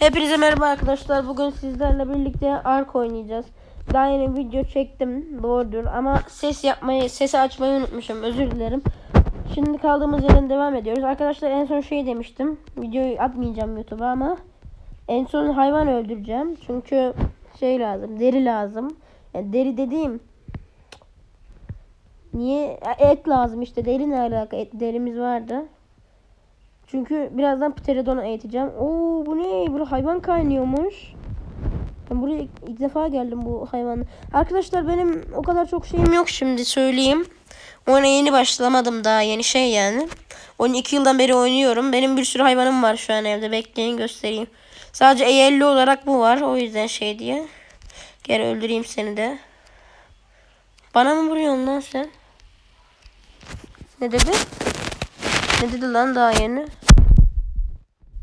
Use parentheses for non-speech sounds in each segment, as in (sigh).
Hepinize merhaba arkadaşlar. Bugün sizlerle birlikte Ark oynayacağız. Daha yeni video çektim. Doğrudur ama ses yapmayı, sesi açmayı unutmuşum. Özür dilerim. Şimdi kaldığımız yerden devam ediyoruz. Arkadaşlar en son şey demiştim. Videoyu atmayacağım YouTube'a ama en son hayvan öldüreceğim. Çünkü şey lazım, deri lazım. Yani deri dediğim Niye? Et lazım işte. Deri ne alaka? Et, derimiz vardı. Çünkü birazdan pterodonu eğiteceğim. Oo bu ne? Burada hayvan kaynıyormuş. Ben buraya ilk, defa geldim bu hayvan. Arkadaşlar benim o kadar çok şeyim yok şimdi söyleyeyim. Oyuna yeni başlamadım daha yeni şey yani. 12 yıldan beri oynuyorum. Benim bir sürü hayvanım var şu an evde. Bekleyin göstereyim. Sadece E50 olarak bu var. O yüzden şey diye. Gel öldüreyim seni de. Bana mı vuruyorsun lan sen? Ne dedi? Ne dedi lan daha yeni?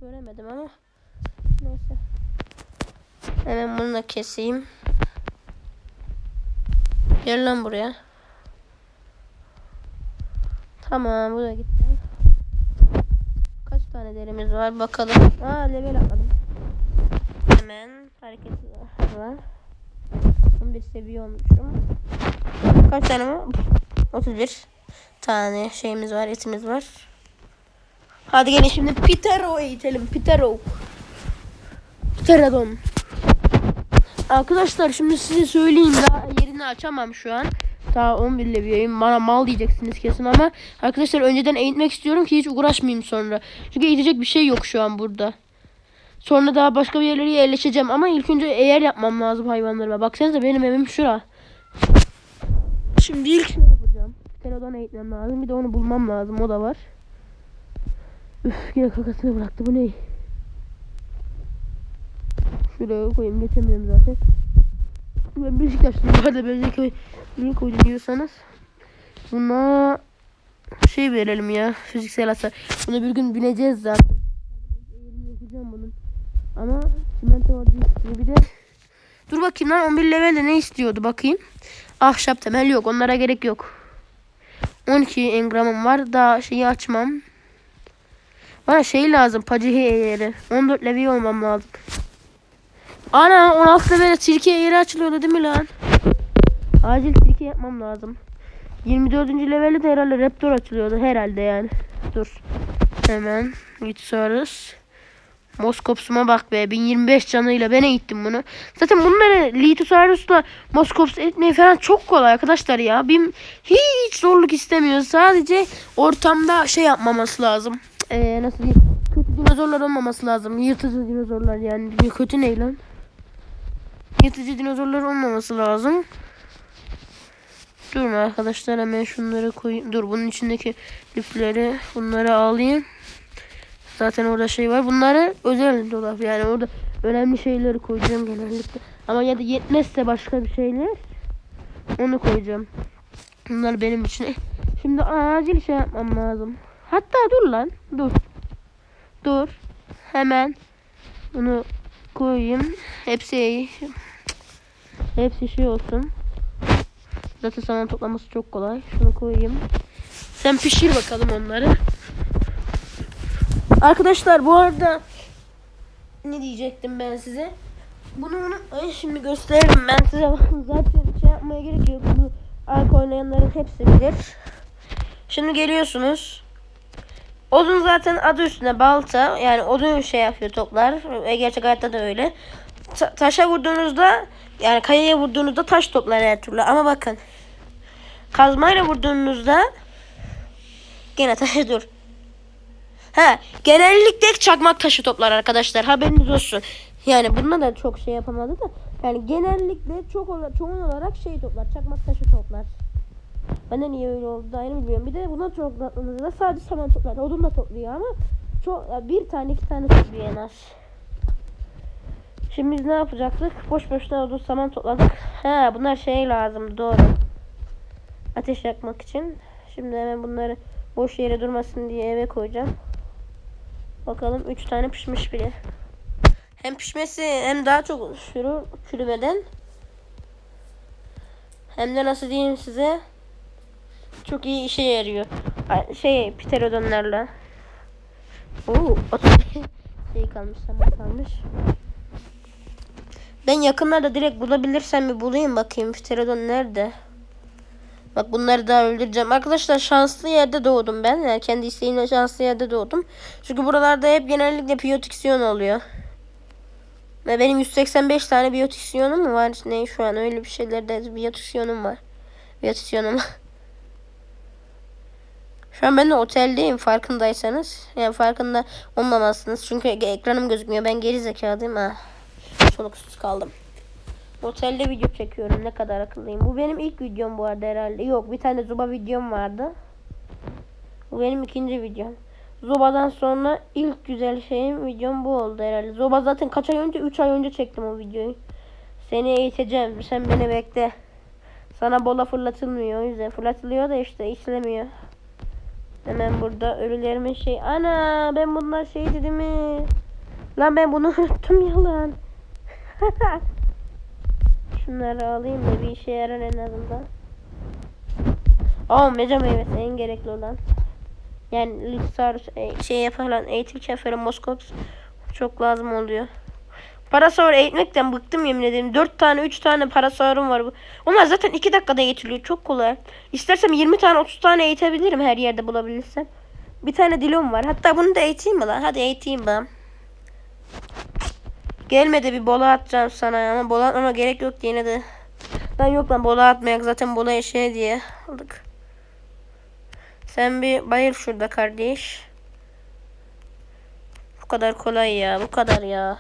Göremedim ama. Neyse. Hemen bunu da keseyim. Gel lan buraya. Tamam bu da gitti. Kaç tane derimiz var bakalım. Aa level atladım. Hemen hareket var. 11 seviye olmuşum. Kaç tane var? 31 tane şeyimiz var, etimiz var. Hadi gelin şimdi Pitero eğitelim. Pitero. Pterodon. Arkadaşlar şimdi size söyleyeyim daha yerini açamam şu an. Daha 11 leviyeyim. Bana mal diyeceksiniz kesin ama arkadaşlar önceden eğitmek istiyorum ki hiç uğraşmayayım sonra. Çünkü eğitecek bir şey yok şu an burada. Sonra daha başka bir yerlere yerleşeceğim ama ilk önce eğer yapmam lazım hayvanlarıma. Baksanıza benim evim şura. Şimdi ilk şey yapacağım. Pterodon eğitmem lazım. Bir de onu bulmam lazım. O da var. Üf yine kakasını bıraktı. Bu ne? Şuraya koyayım. Geçemiyorum zaten. Ben Beşiktaşlıyım. Bu arada Beşiktaş'a niye koydum diyorsanız. Buna şey verelim ya. Fiziksel hasar. Buna bir gün bineceğiz zaten. Bunun. Ama çimento vardı. Bir de Dur bakayım lan 11 levelde ne istiyordu bakayım. Ahşap temel yok. Onlara gerek yok. 12 engramım var. Daha şeyi açmam. Bana şey lazım. Pacihi eğeri. 14 leviye olmam lazım. Ana 16 levelde sirke eğeri açılıyordu değil mi lan? Acil sirke yapmam lazım. 24. levelde de herhalde raptor açılıyordu. Herhalde yani. Dur. Hemen geçiyoruz. Moskops'uma bak be. 1025 canıyla ben eğittim bunu. Zaten bunları Litosaurus'la Moskops etmeyi falan çok kolay arkadaşlar ya. Bim hiç zorluk istemiyor. Sadece ortamda şey yapmaması lazım. Ee, nasıl diyeyim? Kötü dinozorlar olmaması lazım. Yırtıcı dinozorlar yani. Kötü ne lan? Yırtıcı dinozorlar olmaması lazım. Durun arkadaşlar hemen şunları koyayım. Dur bunun içindeki lifleri bunları alayım. Zaten orada şey var. Bunları özel dolap yani orada önemli şeyleri koyacağım genellikle. Ama ya da yetmezse başka bir şeyler onu koyacağım. Bunlar benim için. Şimdi acil şey yapmam lazım. Hatta dur lan. Dur. Dur. Hemen bunu koyayım. Hepsi. Hepsi şey olsun. Zaten sana toplaması çok kolay. Şunu koyayım. Sen pişir bakalım onları. Arkadaşlar bu arada ne diyecektim ben size? Bunu unutmayın şimdi gösteririm ben size. (laughs) Zaten şey yapmaya gerek yok. Bu ark oynayanların hepsi bilir. Şimdi geliyorsunuz. Odun zaten adı üstünde balta. Yani odun şey yapıyor toplar. Ve gerçek hayatta da öyle. Ta- taşa vurduğunuzda yani kayaya vurduğunuzda taş toplar her türlü. Ama bakın. Kazmayla vurduğunuzda gene taşı (laughs) dur. Ha, genellikle çakmak taşı toplar arkadaşlar. Haberiniz olsun. Yani bununla da çok şey yapamadı da. Yani genellikle çok ola, çoğun olarak şey toplar. Çakmak taşı toplar. Ben de niye öyle oldu da ayrı bilmiyorum. Bir de buna çok da sadece saman toplar. Odun da topluyor ama çok bir tane iki tane topluyor en az. Şimdi biz ne yapacaktık? Boş boşuna odun saman topladık. Ha bunlar şey lazım doğru. Ateş yakmak için. Şimdi hemen bunları boş yere durmasın diye eve koyacağım. Bakalım 3 tane pişmiş bile. Hem pişmesi hem daha çok şuru çürümeden. Hem de nasıl diyeyim size çok iyi işe yarıyor. Şey pterodonlarla. Oo, (laughs) Şey kalmış zaman kalmış. Ben yakınlarda direkt bulabilirsem bir bulayım bakayım. Pterodon nerede? Bak bunları daha öldüreceğim. Arkadaşlar şanslı yerde doğdum ben. Yani kendi isteğimle şanslı yerde doğdum. Çünkü buralarda hep genellikle biyotiksiyon oluyor. Ve benim 185 tane biyotiksiyonum mu var? Ne şu an öyle bir şeylerde biyotiksiyonum var. Biyotiksiyonum. Şu an ben de oteldeyim farkındaysanız. Yani farkında olmamazsınız. Çünkü ekranım gözükmüyor. Ben geri zekalıyım ha. Soluksuz kaldım. Otelde video çekiyorum. Ne kadar akıllıyım. Bu benim ilk videom bu arada herhalde. Yok bir tane Zuba videom vardı. Bu benim ikinci videom. Zoba'dan sonra ilk güzel şeyim videom bu oldu herhalde. Zoba zaten kaç ay önce? 3 ay önce çektim o videoyu. Seni eğiteceğim. Sen beni bekle. Sana bola fırlatılmıyor o yüzden. Fırlatılıyor da işte işlemiyor. Hemen burada ölülerimin şey. Ana ben bunlar şey dedim mi? Lan ben bunu (laughs) unuttum yalan. (laughs) Şunları alayım da bir işe yarar en azından. Aa meca meyvesi en gerekli olan. Yani Lixarus e, şey eğitirken falan Moskops çok lazım oluyor. Parasaur eğitmekten bıktım yemin ederim. 4 tane 3 tane parasaurum var. Onlar zaten 2 dakikada eğitiliyor. Çok kolay. İstersem 20 tane 30 tane eğitebilirim her yerde bulabilirsem. Bir tane dilom var. Hatta bunu da eğiteyim mi lan? Hadi eğiteyim ben. Gelmedi bir bola atacağım sana ama bola atmama gerek yok yine de. Lan yok lan bola atmayak zaten bola şey diye aldık. Sen bir bayıl şurada kardeş. Bu kadar kolay ya bu kadar ya.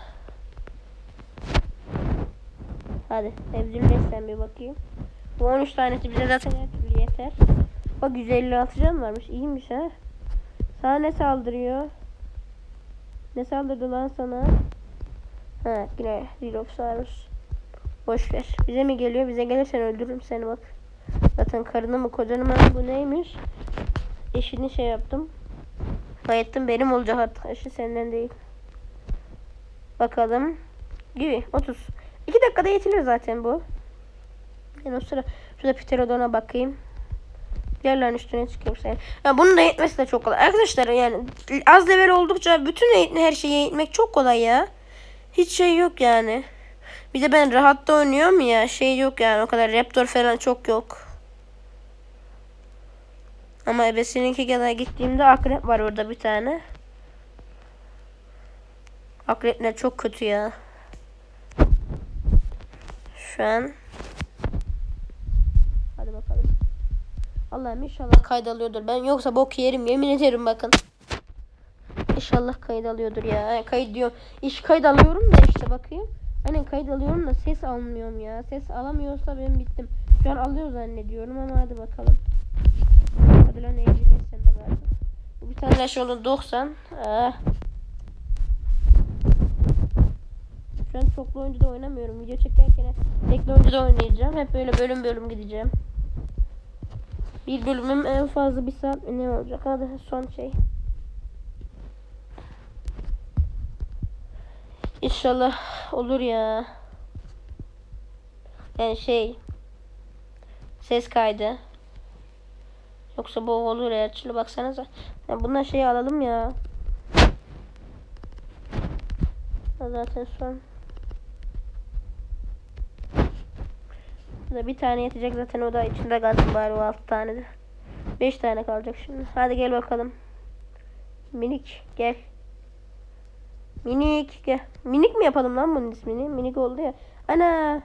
Hadi evcilleşsen bir bakayım. Bu 13 tanesi bize zaten her türlü yeter. Bak 156 can varmış iyiymiş ha. Sana ne saldırıyor? Ne saldırdı lan sana? Ha yine Dilopsaurus. Boş ver. Bize mi geliyor? Bize gelirsen öldürürüm seni bak. Zaten karını mı kocanı mı bu neymiş? Eşini şey yaptım. Bayettim benim olacak artık. Eşi senden değil. Bakalım. Gibi 30. 2 dakikada yetilir zaten bu. Ben o sıra şurada Pterodon'a bakayım. Lan üstüne çıkayım sen. Ya bunun da eğitmesi de çok kolay. Arkadaşlar yani az level oldukça bütün her şeyi eğitmek çok kolay ya. Hiç şey yok yani. Bir de ben rahatta oynuyorum ya. Şey yok yani o kadar raptor falan çok yok. Ama ebesininki kadar gittiğimde akrep var orada bir tane. Akrepler çok kötü ya. Şu an. Hadi bakalım. Allah'ım inşallah kaydalıyordur. Ben yoksa bok yerim yemin ederim bakın. İnşallah kayıt alıyordur ya. Yani kayıt diyor. İş kayıt alıyorum da işte bakayım. Aynen kayıt alıyorum da ses almıyorum ya. Ses alamıyorsa ben bittim. Şu an alıyor zannediyorum ama hadi bakalım. Hadi lan evlileşsen de galiba. Bir tane yaş oldu 90. Ah. Şu çoklu oyuncuda oynamıyorum. Video çekerken tekli oyuncuda oynayacağım. Hep böyle bölüm bölüm gideceğim. Bir bölümüm en fazla bir saat ne olacak? Hadi son şey. İnşallah olur ya. Yani şey ses kaydı. Yoksa bu olur ya. Şöyle baksanıza. Ya bundan şey alalım ya. Zaten son. Burada bir tane yetecek zaten o da içinde kalsın bari o altı tane de. Beş tane kalacak şimdi. Hadi gel bakalım. Minik gel. Minik gel. Minik mi yapalım lan bunun ismini? Minik oldu ya. Ana.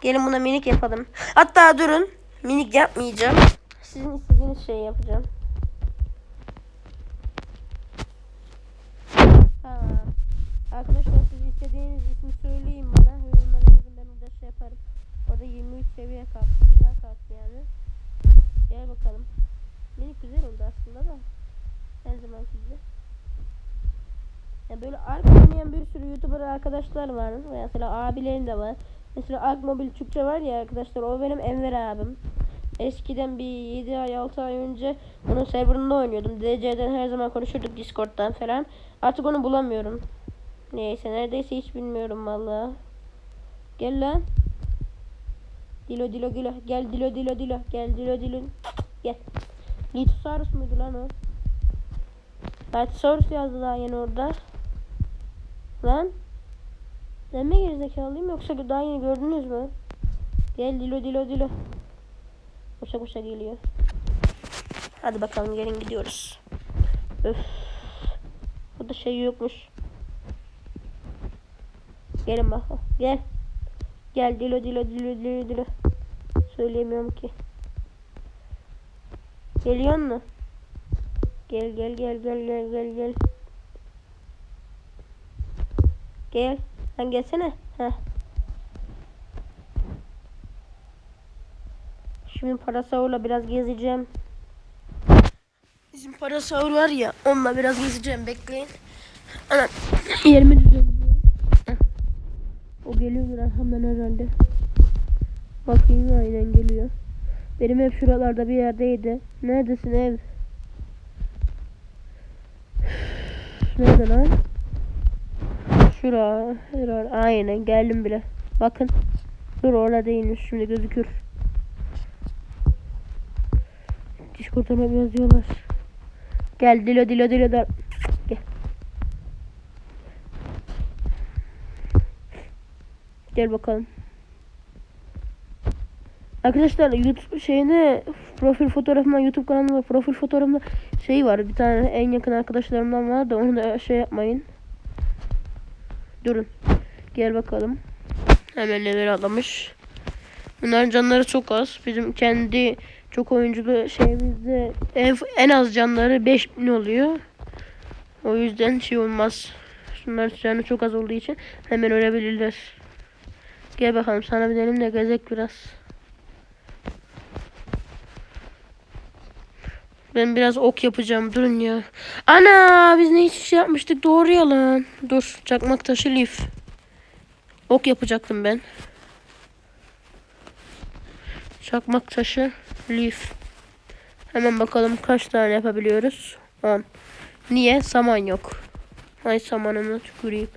Gelin buna minik yapalım. Hatta durun. Minik yapmayacağım. Sizin istediğiniz şeyi yapacağım. Arkadaşlar siz istediğiniz ismi söyleyin bana. Yorumlara ben orada şey yaparım. Orada 23 seviye kalktı. Güzel kalktı yani. Gel bakalım. Minik güzel oldu aslında da. Her zaman gibi. Ya böyle Ark oynayan bir sürü YouTuber arkadaşlar var. Mesela abilerim de var. Mesela Ark Mobil Türkçe var ya arkadaşlar. O benim Enver abim. Eskiden bir 7 ay 6 ay önce onun serverında oynuyordum. DC'den her zaman konuşurduk Discord'dan falan. Artık onu bulamıyorum. Neyse neredeyse hiç bilmiyorum valla. Gel lan. Dilo dilo dilo. Gel dilo dilo dilo. Gel dilo dilo. Gel. Litosaurus muydu lan o? Litosaurus yazdı daha yeni orada. Lan. Ben mi gerizekalıyım yoksa daha yeni gördünüz mü? Gel dilo dilo dilo. Koşa koşa geliyor. Hadi bakalım gelin gidiyoruz. Öf. Burada şey yokmuş. Gelin bakalım. Gel. Gel dilo dilo dilo dilo dilo. Söyleyemiyorum ki. Geliyor mu? Gel gel gel gel gel gel gel. Gel. Sen gelsene. Heh. Şimdi Parasaur'la biraz gezeceğim. Bizim Parasaur var ya onunla biraz gezeceğim bekleyin. Ana yerimi düzenliyorum. O geliyor arkamdan herhalde. Bakayım aynen geliyor. Benim ev şuralarda bir yerdeydi. Neredesin ev? Nerede lan? Şura. Şura. Aynen geldim bile. Bakın. Dur orada değilmiş. Şimdi gözükür. Discord'dan yazıyorlar. Gel dilo dilo dilo da. Gel. Bakalım. Arkadaşlar YouTube şeyine profil fotoğrafımda YouTube kanalımda profil fotoğrafımda şey var bir tane en yakın arkadaşlarımdan var da onu da şey yapmayın. Durun. Gel bakalım. Hemen level atlamış. Bunların canları çok az. Bizim kendi çok oyunculu şeyimizde en, en az canları 5000 oluyor. O yüzden şey olmaz. Şunların canı çok az olduğu için hemen ölebilirler. Gel bakalım sana binelim de gezek biraz. Ben biraz ok yapacağım. Durun ya. Ana biz ne hiç şey yapmıştık. Doğru yalan. Dur. Çakmak taşı lif. Ok yapacaktım ben. Çakmak taşı lif. Hemen bakalım kaç tane yapabiliyoruz. 10. Niye? Saman yok. Ay samanını tüküreyim.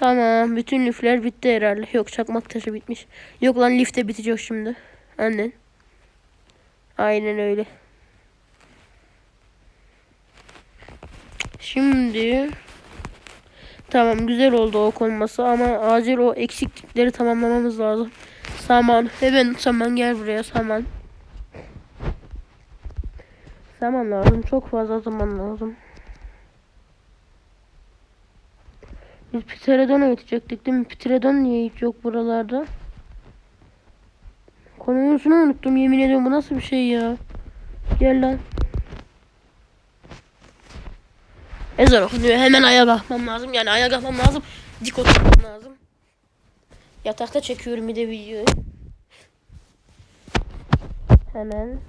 Tamam. Bütün lifler bitti herhalde. Yok çakmak taşı bitmiş. Yok lan lif de bitecek şimdi. Annen. Aynen öyle. Şimdi tamam güzel oldu o konması ama acil o eksiklikleri tamamlamamız lazım. Saman. Hemen saman gel buraya saman. Saman lazım. Çok fazla zaman lazım. Biz Pterodon'a yetecektik değil mi? Pterodon niye hiç yok buralarda? Konusunu unuttum yemin ediyorum bu nasıl bir şey ya? Gel lan. Ezan okunuyor. Hemen ayağa kalkmam lazım. Yani ayağa kalkmam lazım. Dik oturmam lazım. Yatakta çekiyorum bir de videoyu. Hemen.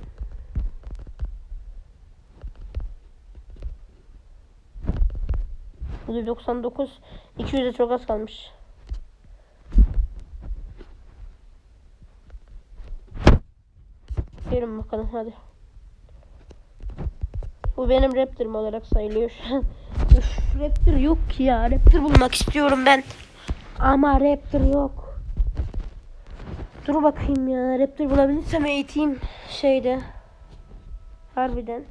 Bu 99 200'e çok az kalmış. Gelin bakalım hadi. Bu benim Raptor'ım olarak sayılıyor şu an. (laughs) Raptor yok ki ya. Raptor bulmak istiyorum ben. Ama Raptor yok. Dur bakayım ya. Raptor bulabilirsem eğiteyim şeyde. Harbiden.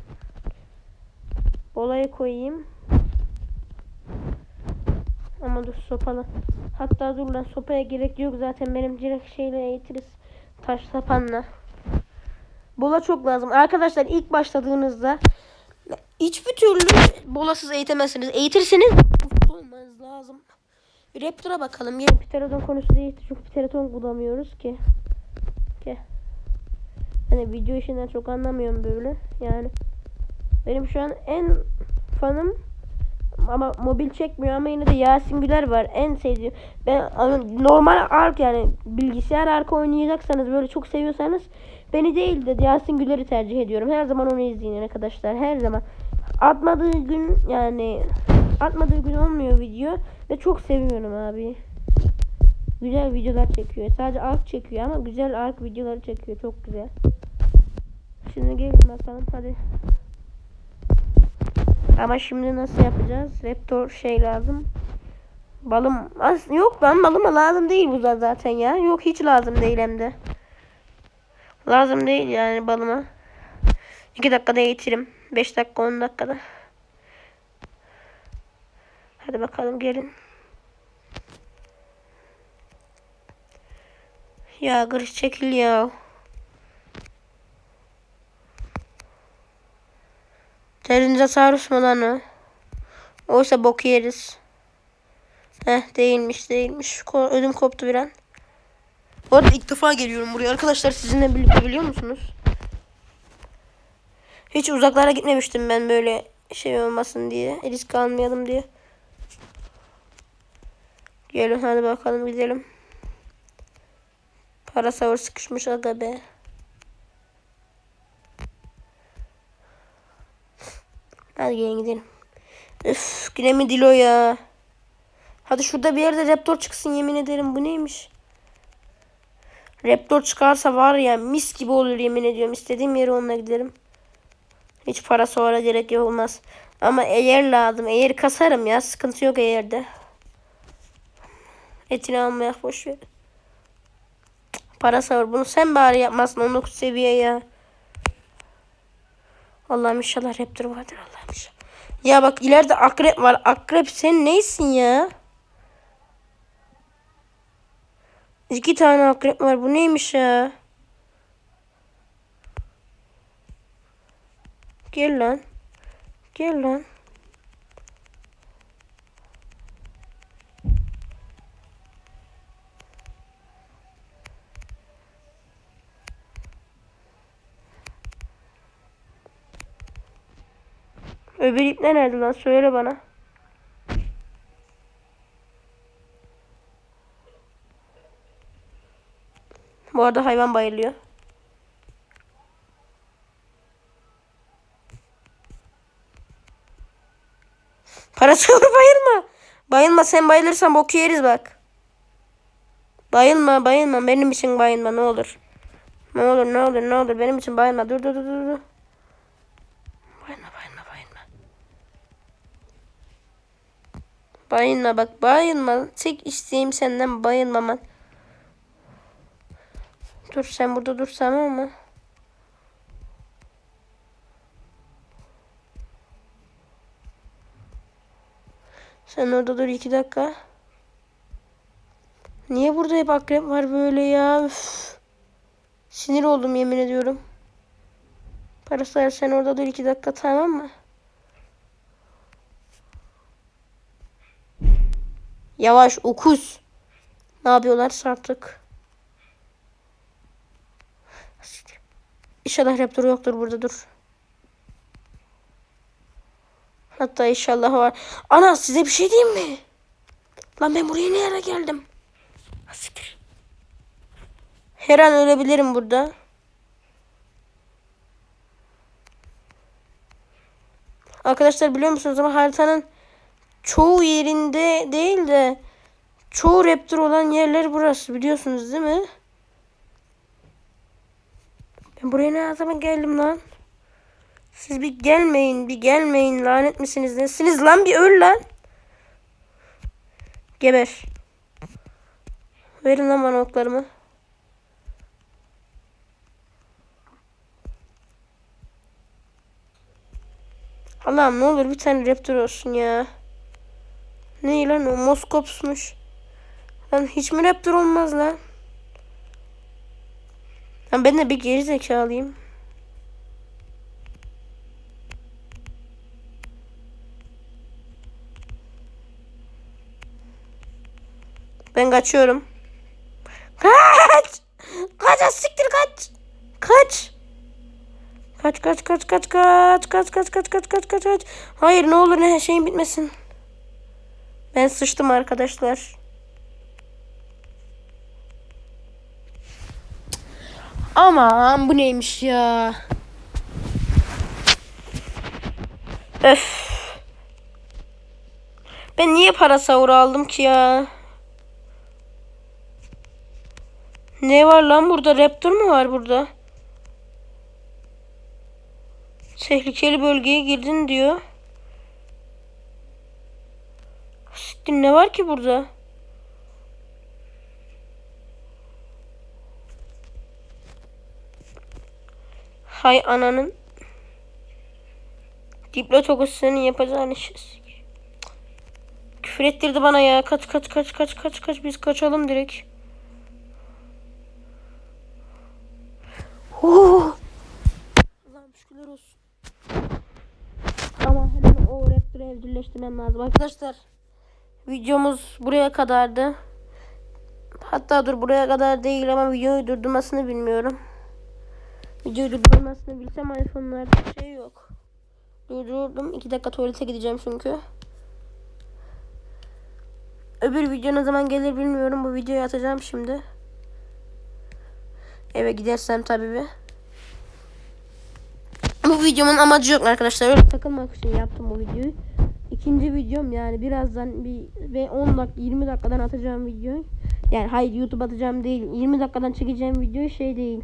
Olaya koyayım. Dur sopalı. Hatta dur lan sopaya gerek yok zaten benim direkt şeyle eğitiriz. Taş sapanla. Bola çok lazım. Arkadaşlar ilk başladığınızda hiçbir türlü bolasız eğitemezsiniz. Eğitirseniz olmanız lazım. Raptor'a bakalım. Gelin Pterodon konusu değil. Çünkü Pterodon bulamıyoruz ki. Gel. Hani video işinden çok anlamıyorum böyle. Yani benim şu an en fanım ama mobil çekmiyor ama yine de Yasin Güler var. En sevdiğim. Ben normal ark yani bilgisayar arka oynayacaksanız böyle çok seviyorsanız beni değil de Yasin Güler'i tercih ediyorum. Her zaman onu izleyin arkadaşlar. Her zaman. Atmadığı gün yani atmadığı gün olmuyor video ve çok seviyorum abi. Güzel videolar çekiyor. Sadece ark çekiyor ama güzel ark videoları çekiyor. Çok güzel. Şimdi gelin bakalım hadi. Ama şimdi nasıl yapacağız? Raptor şey lazım. Balım az yok lan balıma lazım değil bu zaten ya. Yok hiç lazım değil hem de. Lazım değil yani balıma. İki dakikada eğitirim. 5 dakika 10 dakikada. Hadi bakalım gelin. Ya Gırış çekil ya. Terinosaurus mu lan o? Oysa bok yeriz. Heh değilmiş değilmiş. Ko ödüm koptu bir an. Bu arada ilk defa geliyorum buraya. Arkadaşlar sizinle birlikte biliyor musunuz? Hiç uzaklara gitmemiştim ben böyle şey olmasın diye. Risk almayalım diye. Gelin hadi bakalım gidelim. Para savur sıkışmış aga be. Hadi gelin gidelim. Üf yine mi Dilo ya? Hadi şurada bir yerde Raptor çıksın yemin ederim. Bu neymiş? Raptor çıkarsa var ya mis gibi olur yemin ediyorum. İstediğim yere onunla giderim. Hiç para sonra gerek yok olmaz. Ama eğer lazım. Eğer kasarım ya. Sıkıntı yok eğerde. Etini almaya boş ver. Para savur. Bunu sen bari yapmazsın. 19 seviye ya. Allah'ım inşallah Raptor vardır. Allah'ım inşallah. Ya bak ileride akrep var. Akrep sen neysin ya? İki tane akrep var. Bu neymiş ya? Gel lan. Gel lan. Öbür ip ne nerede lan? Söyle bana. Bu arada hayvan bayılıyor. Parası olur (laughs) bayılma. Bayılma sen bayılırsan boku yeriz bak. Bayılma bayılma benim için bayılma ne olur. Ne olur ne olur ne olur benim için bayılma dur dur dur dur. dur. Bayılma bayılma bayılma. Bayılma bak bayılma. Tek isteğim senden bayılmaman. Dur sen burada dur tamam mı? Sen orada dur iki dakika. Niye burada hep akrep var böyle ya? Üf. Sinir oldum yemin ediyorum. Parasal sen orada dur iki dakika tamam mı? Yavaş okuz. Ne yapıyorlar artık? İnşallah Raptor yoktur burada dur. Hatta inşallah var. Ana size bir şey diyeyim mi? Lan ben buraya ne ara geldim? Asiktir. Her an ölebilirim burada. Arkadaşlar biliyor musunuz ama haritanın çoğu yerinde değil de çoğu raptor olan yerler burası biliyorsunuz değil mi? Ben buraya ne zaman geldim lan? Siz bir gelmeyin, bir gelmeyin. Lanet misiniz? Nesiniz lan? Bir öl lan. Geber. Verin lan bana oklarımı. Allah'ım ne olur bir tane raptor olsun ya. Ne lan o Moskops'muş. Lan hiç mi raptor olmaz lan? Lan ben de bir geri zekalıyım. Ben kaçıyorum. Kaç! Kaç siktir kaç! Kaç! Kaç kaç kaç kaç kaç kaç kaç kaç kaç kaç kaç kaç Hayır ne olur ne şeyin bitmesin. Ben sıçtım arkadaşlar. Aman bu neymiş ya? Öf. Ben niye para savuru aldım ki ya? Ne var lan burada? Raptor mu var burada? Tehlikeli bölgeye girdin diyor. Siktir ne var ki burada? Hay ananın. Diplotokos senin yapacağın iş. Küfür ettirdi bana ya. Kaç kaç kaç kaç kaç kaç biz kaçalım direkt. Oh! Allah'ım şükürler olsun. Ama hemen o Raptor'ı evcilleştirmem lazım. Arkadaşlar videomuz buraya kadardı. Hatta dur buraya kadar değil ama videoyu durdurmasını bilmiyorum. Videoyu durdurmasını bilsem iPhone'larda şey yok. Durdurdum. 2 dakika tuvalete gideceğim çünkü. Öbür video ne zaman gelir bilmiyorum. Bu videoyu atacağım şimdi. Eve gidersem tabii bir. Bu videomun amacı yok arkadaşlar. Öyle takılmak için yaptım bu videoyu. İkinci videom yani birazdan bir ve 10 dakika 20 dakikadan atacağım videoyu. Yani hayır YouTube atacağım değil. 20 dakikadan çekeceğim video şey değil.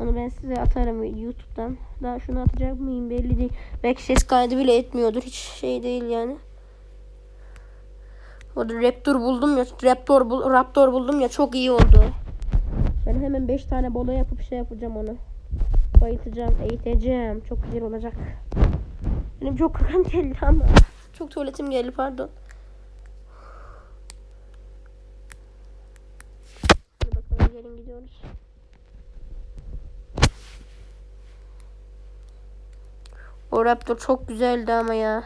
Onu ben size atarım YouTube'dan. Daha şunu atacak mıyım belli değil. Belki ses kaydı bile etmiyordur. Hiç şey değil yani. Orada Raptor buldum ya. Raptor, bul, Raptor buldum ya. Çok iyi oldu. Ben hemen 5 tane bola yapıp şey yapacağım onu. Bayıltacağım, eğiteceğim. Çok güzel olacak. Benim çok kakam geldi ama. Çok tuvaletim geldi pardon. Hadi bakalım gelin gidiyoruz. O Raptor çok güzeldi ama ya.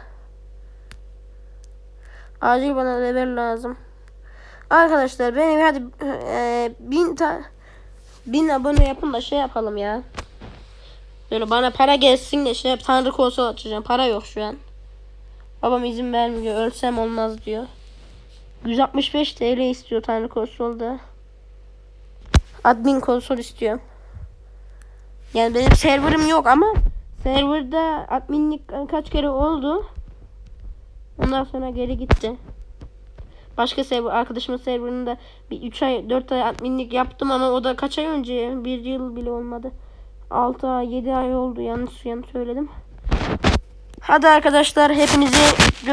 Acil bana level lazım. Arkadaşlar benim hadi e, bin ta bin abone yapın da şey yapalım ya. Böyle bana para gelsin de şey tanrı konsol açacağım. Para yok şu an. Babam izin vermiyor. Ölsem olmaz diyor. 165 TL istiyor tanrı konsolda. Admin konsol istiyor. Yani benim serverım yok ama serverda adminlik kaç kere oldu. Ondan sonra geri gitti. Başka server arkadaşımın serverında bir 3 ay 4 ay adminlik yaptım ama o da kaç ay önce? Bir yıl bile olmadı. 6 ay 7 ay oldu yanlış yanlış söyledim. Hadi arkadaşlar hepinizi gör